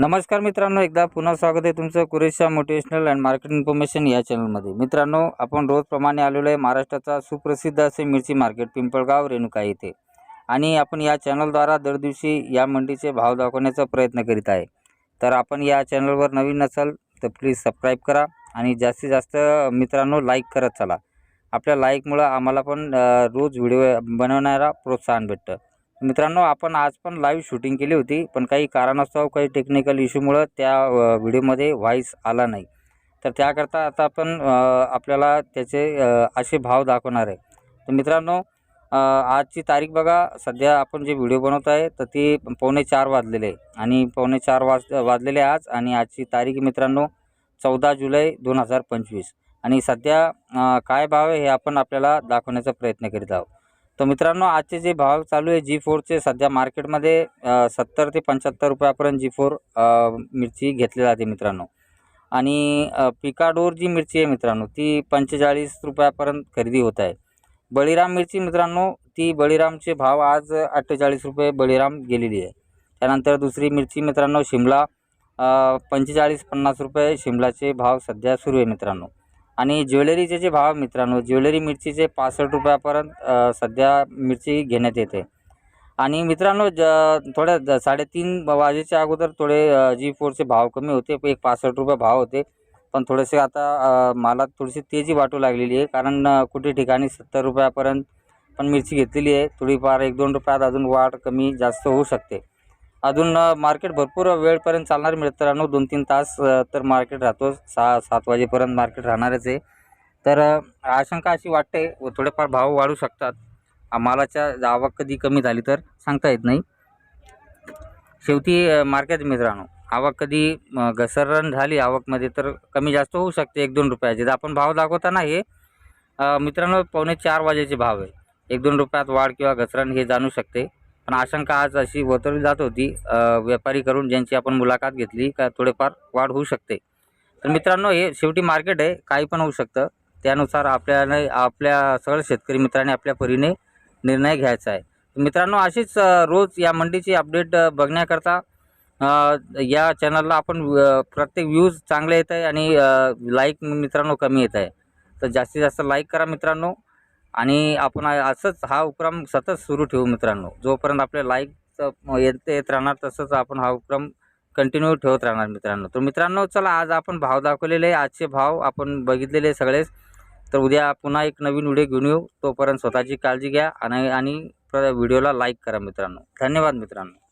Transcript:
नमस्कार मित्रांनो एकदा पुन्हा स्वागत आहे तुमचं Kuresha motivational and market information या चॅनलमध्ये. मित्रांनो आपण रोजप्रमाणे आलेलो आहे महाराष्ट्राचा सुप्रसिद्ध असे मिरची मार्केट पिंपळगाव रेणुका येथे. आणि आपण या चॅनलद्वारा दर दिवशी या मंडीचे भाव दाखवण्याचा प्रयत्न करीत आहे. तर आपण या चॅनलवर नवीन नसाल तर प्लीज सबस्क्राईब करा आणि जास्तीत जास्त मित्रांनो लाईक करत चला. आपल्या लाईकमुळं आम्हाला पण रोज व्हिडिओ बनवणारा प्रोत्साहन भेटतं. मित्रांनो आपण आज पण लाईव्ह शूटिंग केली होती पण काही कारणास्तव काही टेक्निकल इश्यूमुळं त्या व्हिडिओमध्ये व्हॉईस आला नाही. तर त्याकरता आता आपण आपल्याला त्याचे असे भाव दाखवणार आहे. तर मित्रांनो आजची तारीख बघा सध्या आपण जे व्हिडिओ बनवत आहे तर ती पावणे चार वाजलेले आहे. आणि पावणे चार वाज वाजलेले आहे आज आणि आजची तारीख मित्रांनो चौदा जुलै दोन हजार पंचवीस. आणि सध्या काय भाव आहे हे आपण आपल्याला दाखवण्याचा प्रयत्न करीत आहोत. तर मित्रांनो आजचे जे भाव चालू आहे जी फोरचे सध्या मार्केटमध्ये सत्तर ते पंच्याहत्तर रुपयापर्यंत जी फोर मिरची घेतली जाते मित्रांनो. आणि पिकाडोर जी मिरची आहे मित्रांनो ती पंचेचाळीस रुपयापर्यंत खरेदी होत आहे. बळीराम मिरची मित्रांनो ती बळीरामचे भाव आज अठ्ठेचाळीस रुपये बळीराम गेलेली आहे. त्यानंतर दुसरी मिरची मित्रांनो शिमला पंचेचाळीस पन्नास रुपये शिमलाचे भाव सध्या सुरू आहे मित्रांनो. आणि ज्वेलरीचे जे भाव मित्रांनो ज्वेलरी मिरचीचे पासष्ट रुपयापर्यंत सध्या मिरची घेण्यात येते. आणि मित्रांनो ज थोड्या साडेतीन वाजेच्या अगोदर थोडे जी फोरचे भाव कमी होते एक पासष्ट रुपये भाव होते. पण थोडेसे आता मला थोडीशी तेजी वाटू लागलेली आहे कारण कुठे ठिकाणी सत्तर रुपयापर्यंत पण मिरची घेतलेली आहे. थोडीफार एक दोन रुपयात अजून वाढ कमी जास्त होऊ शकते. अजून मार्केट भरपूर वेळपर्यंत चालणार मित्रांनो. दोन तीन तास तर मार्केट राहतो. सहा सात वाजेपर्यंत मार्केट राहणारच आहे. तर आशंका अशी वाटते व थोडेफार भाव वाढू शकतात. मालाच्या आवक कधी कमी झाली तर सांगता येत नाही. शेवटी मार्केट मित्रांनो आवक कधी घसरण झाली आवकमध्ये तर कमी जास्त होऊ शकते. एक दोन रुपयाचे. तर आपण भाव दाखवताना हे मित्रांनो पावणे चार वाजेचे भाव आहे. एक दोन रुपयात वाढ किंवा घसरण हे जाणू शकते. पण आशंका आज अशी वर्तवली जात होती व्यापारी करून ज्यांची आपण मुलाखत घेतली का थोडेफार वाढ होऊ शकते. तर मित्रांनो हे शेवटी मार्केट आहे काही पण होऊ शकतं. त्यानुसार आपल्याने आपल्या सगळ्या शेतकरी मित्रांनी आपल्या परीने निर्णय घ्यायचा आहे. मित्रांनो अशीच रोज या मंडीची अपडेट बघण्याकरता या चॅनलला आपण प्रत्येक व्ह्यूज चांगले येत आहे आणि लाईक मित्रांनो कमी येत आहे. तर जास्तीत जास्त लाईक करा मित्रांनो. आणि आपण असंच हा उपक्रम सतत सुरू ठेवू मित्रांनो. जोपर्यंत आपल्या लाईक येत येत राहणार तसंच आपण हा उपक्रम कंटिन्यू ठेवत राहणार मित्रांनो. तर मित्रांनो चला आज आपण भाव दाखवलेले आहे आजचे भाव आपण बघितलेले सगळेच. तर उद्या पुन्हा एक नवीन व्हिडिओ घेऊन येऊ. तोपर्यंत स्वतःची काळजी घ्या आणि आणि व्हिडिओला लाईक करा मित्रांनो. धन्यवाद मित्रांनो.